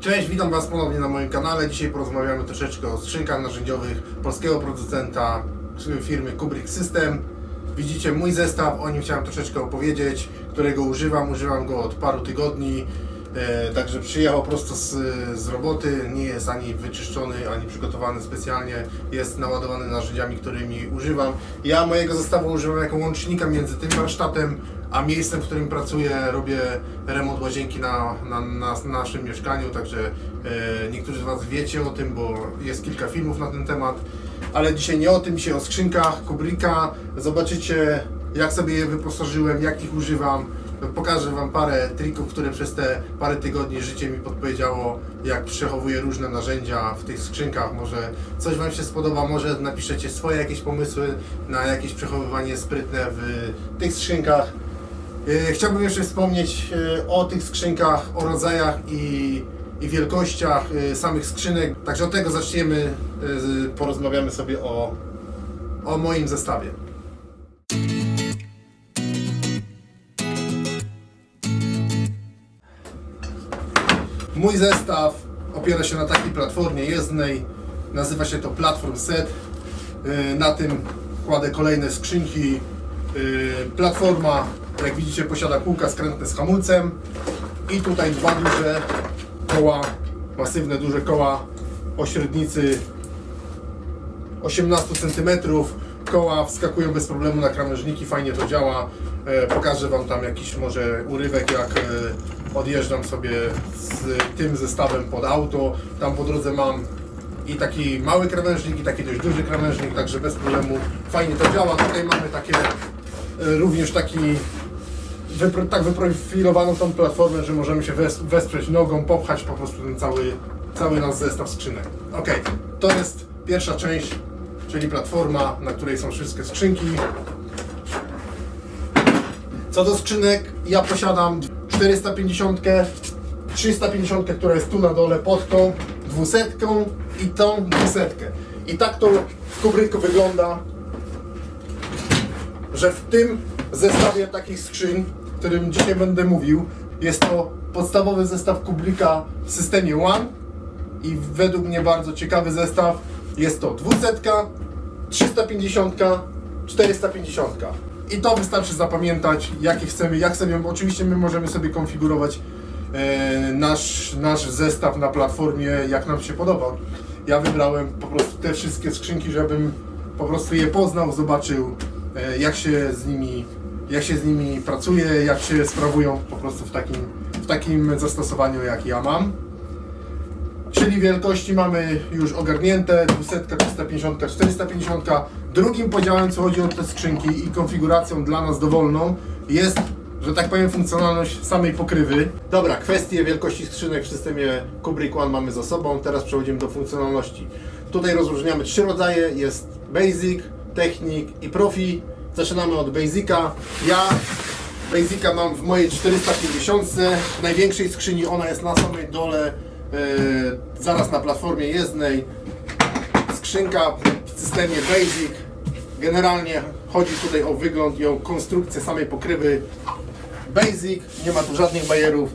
Cześć, witam Was ponownie na moim kanale. Dzisiaj porozmawiamy troszeczkę o skrzynkach narzędziowych polskiego producenta firmy Kubrick System. Widzicie mój zestaw, o nim chciałem troszeczkę opowiedzieć, którego używam. Używam go od paru tygodni. E, także przyjechał prosto z, z roboty, nie jest ani wyczyszczony, ani przygotowany specjalnie. Jest naładowany narzędziami, którymi używam. Ja mojego zestawu używam jako łącznika między tym warsztatem a miejscem, w którym pracuję, robię remont łazienki na, na, na naszym mieszkaniu, także e, niektórzy z Was wiecie o tym, bo jest kilka filmów na ten temat, ale dzisiaj nie o tym, dzisiaj o skrzynkach Kubricka. Zobaczycie, jak sobie je wyposażyłem, jak ich używam. Pokażę Wam parę trików, które przez te parę tygodni życie mi podpowiedziało, jak przechowuję różne narzędzia w tych skrzynkach. Może coś Wam się spodoba, może napiszecie swoje jakieś pomysły na jakieś przechowywanie sprytne w tych skrzynkach. E, Chciałbym jeszcze wspomnieć e, o tych skrzynkach, o rodzajach i, i wielkościach e, samych skrzynek. Także od tego zaczniemy, porozmawiamy sobie o, o moim zestawie. Mój zestaw opiera się na takiej platformie jezdnej. Nazywa się to Platform Set. Na tym kładę kolejne skrzynki. Platforma, jak widzicie, posiada kółka skrętne z hamulcem. I tutaj dwa duże koła, masywne duże koła o średnicy 18 cm. Koła wskakują bez problemu na krawężniki, fajnie to działa. E, pokażę Wam tam jakiś może urywek, jak e, odjeżdżam sobie z tym zestawem pod auto. Tam po drodze mam i taki mały krawężnik, i taki dość duży krawężnik, także bez problemu fajnie to działa. Tutaj mamy takie e, również taki wypro, tak wyprofilowaną tą platformę, że możemy się wes, wesprzeć nogą, popchać po prostu ten cały, cały nasz zestaw skrzynek. Ok, to jest pierwsza część, czyli platforma, na której są wszystkie skrzynki. Co do skrzynek, ja posiadam 450, 350, która jest tu na dole pod tą 200 i tą 200. I tak to w kubryku wygląda że w tym zestawie takich skrzyń, którym dzisiaj będę mówił, jest to podstawowy zestaw Kublika w systemie One i według mnie bardzo ciekawy zestaw. Jest to 200, 350, 450. I to wystarczy zapamiętać, jakie chcemy, jak sobie, oczywiście my możemy sobie konfigurować e, nasz, nasz zestaw na platformie, jak nam się podoba. Ja wybrałem po prostu te wszystkie skrzynki, żebym po prostu je poznał, zobaczył e, jak się z nimi, jak się z nimi pracuje, jak się sprawują po prostu w takim, w takim zastosowaniu, jak ja mam. Czyli wielkości mamy już ogarnięte 200, 350, 450. Drugim podziałem, co chodzi o te skrzynki i konfiguracją dla nas dowolną, jest, że tak powiem, funkcjonalność samej pokrywy. Dobra, kwestie wielkości skrzynek w systemie Kubrick One mamy za sobą. Teraz przechodzimy do funkcjonalności. Tutaj rozróżniamy trzy rodzaje. Jest Basic, Technic i Profi. Zaczynamy od Basica. Ja Basica mam w mojej 450. W największej skrzyni ona jest na samej dole, e, zaraz na platformie jezdnej. Skrzynka w systemie Basic. Generalnie chodzi tutaj o wygląd i o konstrukcję samej pokrywy. Basic, nie ma tu żadnych bajerów.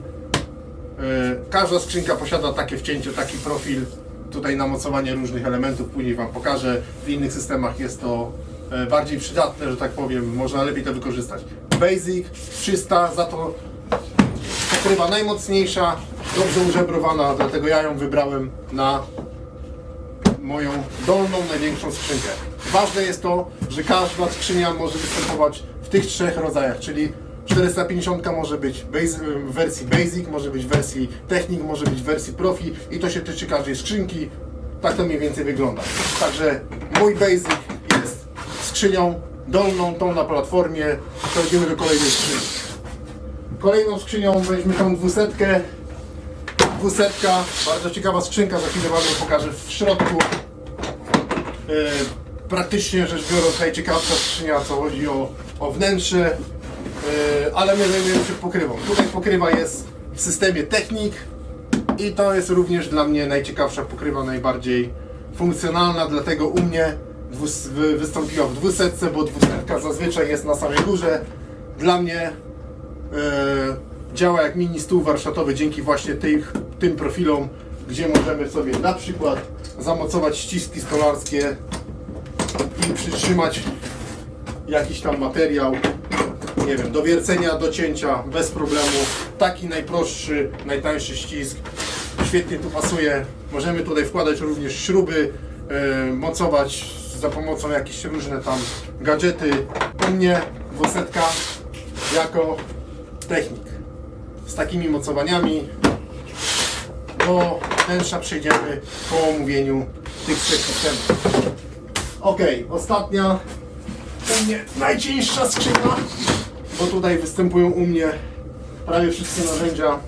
E, Każda skrzynka posiada takie wcięcie, taki profil. Tutaj na mocowanie różnych elementów, później Wam pokażę. W innych systemach jest to bardziej przydatne, że tak powiem, można lepiej to wykorzystać. Basic, czysta, za to pokrywa najmocniejsza, dobrze użebrowana, dlatego ja ją wybrałem na moją dolną, największą skrzynkę. Ważne jest to, że każda skrzynia może występować w tych trzech rodzajach, czyli 450 może być w wersji Basic, może być w wersji Technic, może być w wersji Profi i to się tyczy każdej skrzynki. Tak to mniej więcej wygląda. Także mój Basic skrzynią dolną, tą na platformie. Przechodzimy do kolejnej skrzyni. Kolejną skrzynią weźmy tą dwusetkę. Dwusetka, bardzo ciekawa skrzynka, za chwilę Wam pokażę w środku. E, praktycznie rzecz biorąc najciekawsza skrzynia, co chodzi o, o wnętrze, e, ale my zajmujemy się pokrywą. Tutaj pokrywa jest w systemie Technik i to jest również dla mnie najciekawsza pokrywa, najbardziej funkcjonalna, dlatego u mnie wystąpiła w dwusetce, bo dwusetka zazwyczaj jest na samej górze. Dla mnie e, działa jak mini stół warsztatowy dzięki właśnie tych, tym profilom, gdzie możemy sobie na przykład zamocować ściski stolarskie i przytrzymać jakiś tam materiał, nie wiem, do wiercenia, do cięcia bez problemu. Taki najprostszy, najtańszy ścisk. Świetnie tu pasuje. Możemy tutaj wkładać również śruby, e, mocować za pomocą jakichś różne tam gadżety. U mnie wosetka jako technik. Z takimi mocowaniami do wnętrza przejdziemy po omówieniu tych trzech systemów. Ok, ostatnia u mnie najcieńsza skrzynia, bo tutaj występują u mnie prawie wszystkie narzędzia,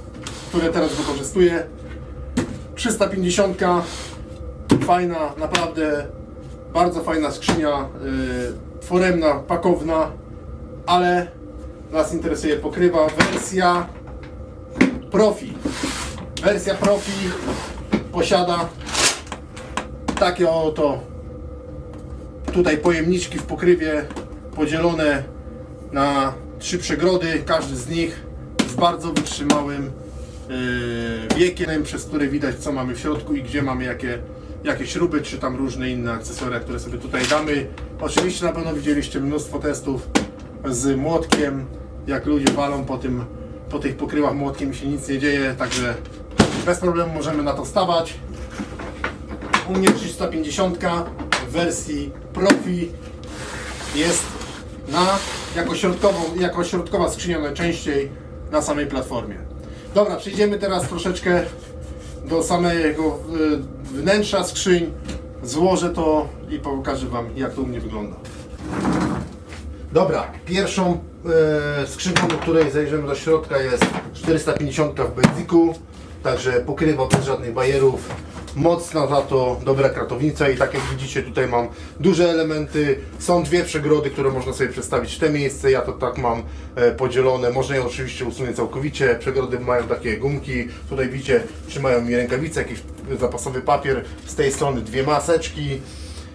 które teraz wykorzystuję. 350, fajna, naprawdę bardzo fajna skrzynia, yy, foremna, pakowna, ale nas interesuje pokrywa wersja Profi. Wersja Profi posiada takie oto tutaj pojemniczki w pokrywie podzielone na trzy przegrody, każdy z nich z bardzo wytrzymałym yy, wiekiem, przez który widać co mamy w środku i gdzie mamy jakie, jakie śruby, czy tam różne inne akcesoria, które sobie tutaj damy. Oczywiście na pewno widzieliście mnóstwo testów z młotkiem, jak ludzie walą po, tym, po tych pokrywach młotkiem i się nic nie dzieje, także bez problemu możemy na to stawać. U mnie 350 w wersji Profi jest na, jako, środkową, jako środkowa skrzynia najczęściej na samej platformie. Dobra, przejdziemy teraz troszeczkę do samego y, wnętrza skrzyń. Złożę to i pokażę Wam jak to u mnie wygląda. Dobra, pierwszą e, skrzynką, do której zajrzymy do środka jest 450 w Basicu, także pokrywa bez żadnych bajerów, mocna za to, dobra kratownica i tak jak widzicie tutaj mam duże elementy, są dwie przegrody, które można sobie przestawić w te miejsce, ja to tak mam e, podzielone, można je oczywiście usunąć całkowicie, przegrody mają takie gumki, tutaj widzicie trzymają mi rękawice, jakiś zapasowy papier, z tej strony dwie maseczki,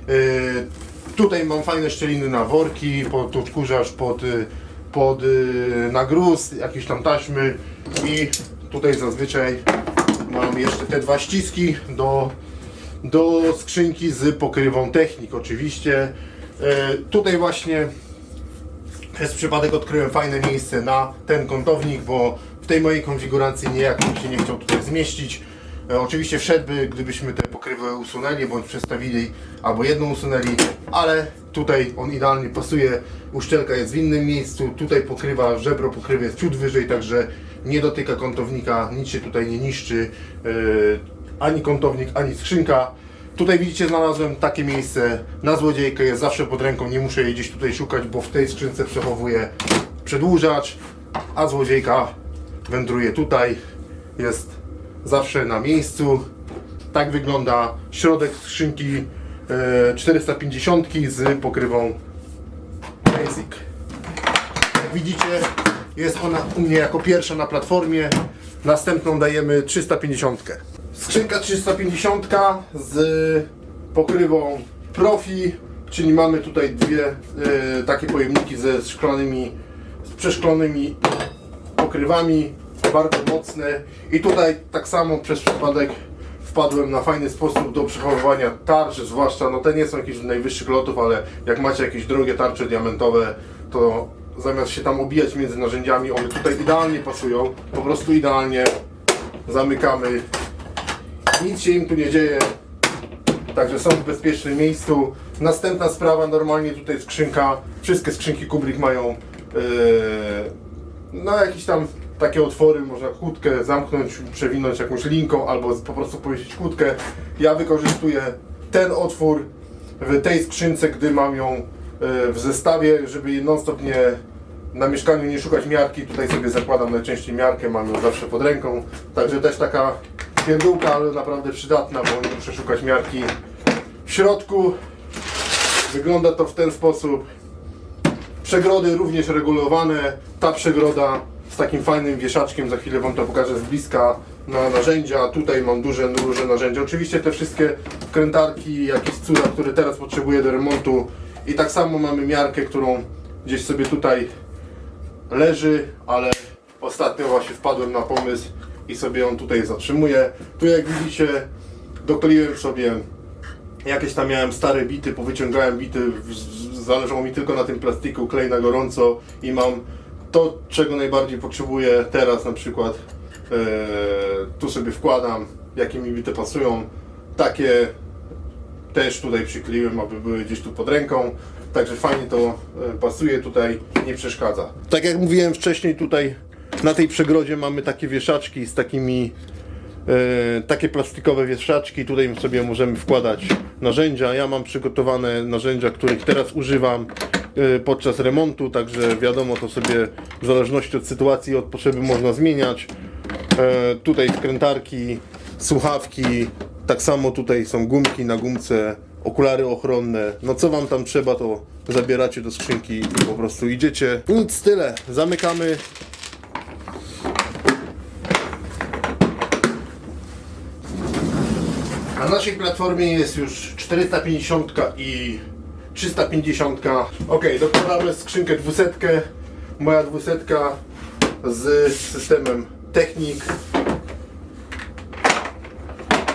e, Tutaj mam fajne szczeliny na worki, pod odkurzacz, pod, y, pod y, na gruz, jakieś tam taśmy i tutaj zazwyczaj mam jeszcze te dwa ściski do, do skrzynki z pokrywą technik oczywiście. E, Tutaj właśnie przez przypadek odkryłem fajne miejsce na ten kątownik, bo w tej mojej konfiguracji niejak mi się nie chciał tutaj zmieścić. E, Oczywiście wszedłby, gdybyśmy te usunęli, bądź przestawili, albo jedną usunęli, ale tutaj on idealnie pasuje. Uszczelka jest w innym miejscu, tutaj pokrywa, żebro pokrywy jest ciut wyżej, także nie dotyka kątownika, nic się tutaj nie niszczy, e, ani kątownik, ani skrzynka. Tutaj widzicie, znalazłem takie miejsce na złodziejkę, jest zawsze pod ręką, nie muszę jej gdzieś tutaj szukać, bo w tej skrzynce przechowuję przedłużacz, a złodziejka wędruje tutaj, jest zawsze na miejscu. Tak wygląda środek skrzynki e, 450 z pokrywą Basic. Jak widzicie, jest ona u mnie jako pierwsza na platformie. Następną dajemy 350. Skrzynka 350 z pokrywą Profi, czyli mamy tutaj dwie e, takie pojemniki ze z przeszklonymi pokrywami, bardzo mocne. I tutaj tak samo przez przypadek wpadłem na fajny sposób do przechowywania tarcz, zwłaszcza, no te nie są jakichś najwyższych lotów, ale jak macie jakieś drogie tarcze diamentowe, to zamiast się tam obijać między narzędziami, one tutaj idealnie pasują, po prostu idealnie zamykamy. Nic się im tu nie dzieje, Także są w bezpiecznym miejscu. Następna sprawa, normalnie tutaj skrzynka, wszystkie skrzynki Kubrick mają yy, no jakieś tam takie otwory, można kłódkę zamknąć, przewinąć jakąś linką albo po prostu powiesić kłódkę. Ja wykorzystuję ten otwór w tej skrzynce, gdy mam ją yy, w zestawie, żeby non stop nie na mieszkaniu nie szukać miarki, tutaj sobie zakładam najczęściej miarkę, mam ją zawsze pod ręką. Także też taka pierdółka, ale naprawdę przydatna, bo nie muszę szukać miarki. W środku wygląda to w ten sposób. Przegrody również regulowane. Ta przegroda takim fajnym wieszaczkiem, za chwilę Wam to pokażę z bliska na narzędzia. Tutaj mam duże, duże narzędzia. Oczywiście te wszystkie krętarki, jakieś cuda, które teraz potrzebuję do remontu. I tak samo mamy miarkę, którą gdzieś sobie tutaj leży, ale ostatnio właśnie wpadłem na pomysł i sobie on tutaj zatrzymuje. Tu jak widzicie dokleiłem sobie jakieś tam miałem stare bity, powyciągałem bity, zależało mi tylko na tym plastiku, klej na gorąco i mam to, czego najbardziej potrzebuję teraz na przykład e, tu sobie wkładam, jakie mi bity pasują, takie też tutaj przykleiłem, aby były gdzieś tu pod ręką, także fajnie to e, pasuje tutaj, nie przeszkadza. Tak jak mówiłem wcześniej tutaj na tej przegrodzie mamy takie wieszaczki z takimi E, takie plastikowe wieszaczki, tutaj sobie możemy wkładać narzędzia. Ja mam przygotowane narzędzia, których teraz używam podczas remontu, także wiadomo, to sobie w zależności od sytuacji, od potrzeby można zmieniać. E, Tutaj wkrętarki, słuchawki, tak samo tutaj są gumki na gumce, okulary ochronne. No co wam tam trzeba, to zabieracie do skrzynki i po prostu idziecie. Nic, tyle. Zamykamy. Na naszej platformie jest już 450 i 350. Ok, dokładamy skrzynkę 200. Moja 200 z systemem Technik.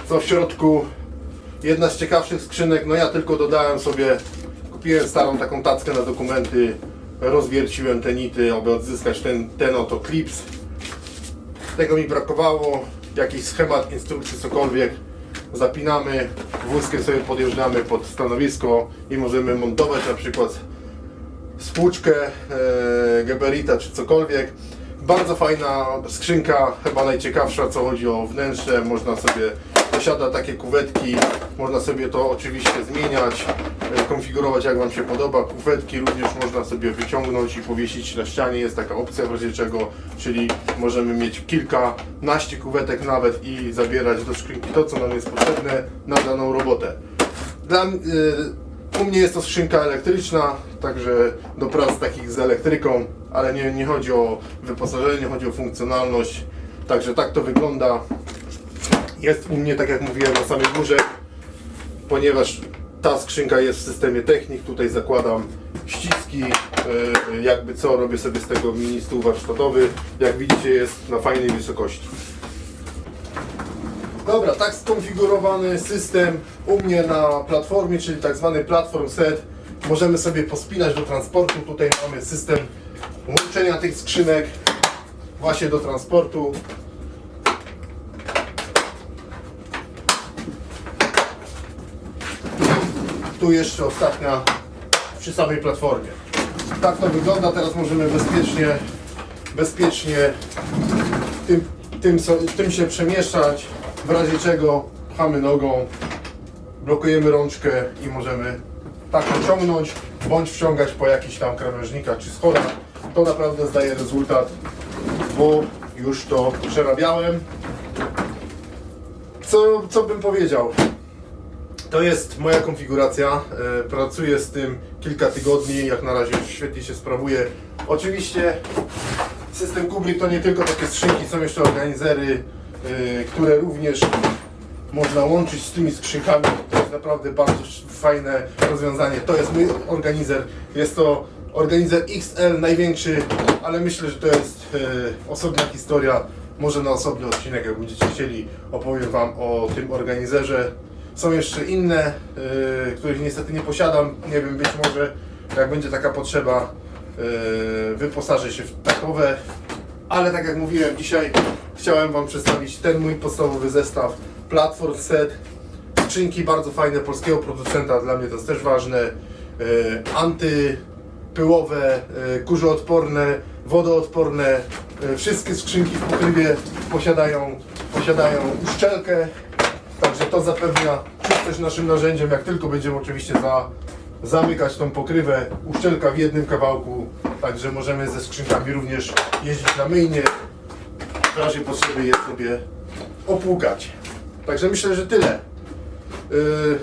Co w środku? Jedna z ciekawszych skrzynek. No ja tylko dodałem sobie, kupiłem starą taką tackę na dokumenty. Rozwierciłem te nity, aby odzyskać ten, ten oto klips. Tego mi brakowało. Jakiś schemat, instrukcji, cokolwiek. Zapinamy, wózkiem sobie podjeżdżamy pod stanowisko i możemy montować na przykład spłuczkę, e, geberita czy cokolwiek. Bardzo fajna skrzynka, chyba najciekawsza co chodzi o wnętrze. Można sobie, posiada takie kuwetki, można sobie to oczywiście zmieniać, e, konfigurować jak Wam się podoba. Kuwetki również można sobie wyciągnąć i powiesić na ścianie. Jest taka opcja w razie czego, czyli możemy mieć kilkanaście kuwetek nawet i zabierać do skrzynki to co nam jest potrzebne na daną robotę. Dla, m- y, u mnie jest to skrzynka elektryczna, także do prac takich z elektryką, ale nie, nie chodzi o wyposażenie, chodzi o funkcjonalność. Także tak to wygląda. Jest u mnie, tak jak mówiłem, na samej górze, ponieważ ta skrzynka jest w systemie technik, tutaj zakładam ściski, y, jakby co, robię sobie z tego mini stół warsztatowy. Jak widzicie jest na fajnej wysokości. Dobra, tak skonfigurowany system u mnie na platformie, czyli tak zwany platform set. Możemy sobie pospinać do transportu. Tutaj mamy system łączenia tych skrzynek właśnie do transportu. Tu jeszcze ostatnia przy samej platformie. Tak to wygląda. Teraz możemy bezpiecznie, bezpiecznie tym, tym, tym się przemieszczać, w razie czego pchamy nogą, blokujemy rączkę i możemy tak pociągnąć, bądź wciągać po jakichś tam krawężnikach czy schodach. To naprawdę zdaje rezultat, bo już to przerabiałem. Co, co bym powiedział? To jest moja konfiguracja. E, Pracuję z tym kilka tygodni, jak na razie świetnie się sprawuje. Oczywiście system Kubrick to nie tylko takie skrzynki, są jeszcze organizery, e, które również można łączyć z tymi skrzynkami. To jest naprawdę bardzo fajne rozwiązanie. To jest mój organizer. Jest to organizer XL, największy, ale myślę, że to jest e, osobna historia. Może na osobny odcinek, jak będziecie chcieli, opowiem Wam o tym organizerze. Są jeszcze inne, e, których niestety nie posiadam. Nie wiem, być może jak będzie taka potrzeba, e, wyposażę się w takowe. Ale tak jak mówiłem, dzisiaj chciałem Wam przedstawić ten mój podstawowy zestaw Platform Set. Skrzynki bardzo fajne polskiego producenta, dla mnie to jest też ważne. E, antypyłowe, kurzoodporne, wodoodporne. Wszystkie skrzynki w pokrywie posiadają, posiadają uszczelkę. Także to zapewnia czystość naszym narzędziom, jak tylko będziemy oczywiście za, zamykać tą pokrywę. Uszczelka w jednym kawałku, także możemy ze skrzynkami również jeździć na myjnie. W razie potrzeby je sobie opłukać. Także myślę, że tyle. Yy,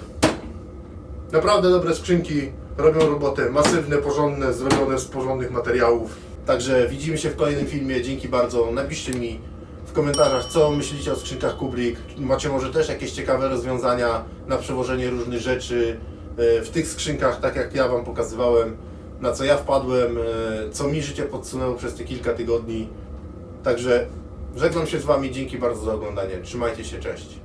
naprawdę dobre skrzynki robią robotę. Masywne, porządne, zrobione z porządnych materiałów. Także widzimy się w kolejnym filmie. Dzięki bardzo. Napiszcie mi w komentarzach, co myślicie o skrzynkach Kubrick. Macie może też jakieś ciekawe rozwiązania na przewożenie różnych rzeczy yy, w tych skrzynkach, tak jak ja Wam pokazywałem, na co ja wpadłem, yy, co mi życie podsunęło przez te kilka tygodni. Także Żegnam się z Wami, dzięki bardzo za oglądanie. Trzymajcie się, cześć.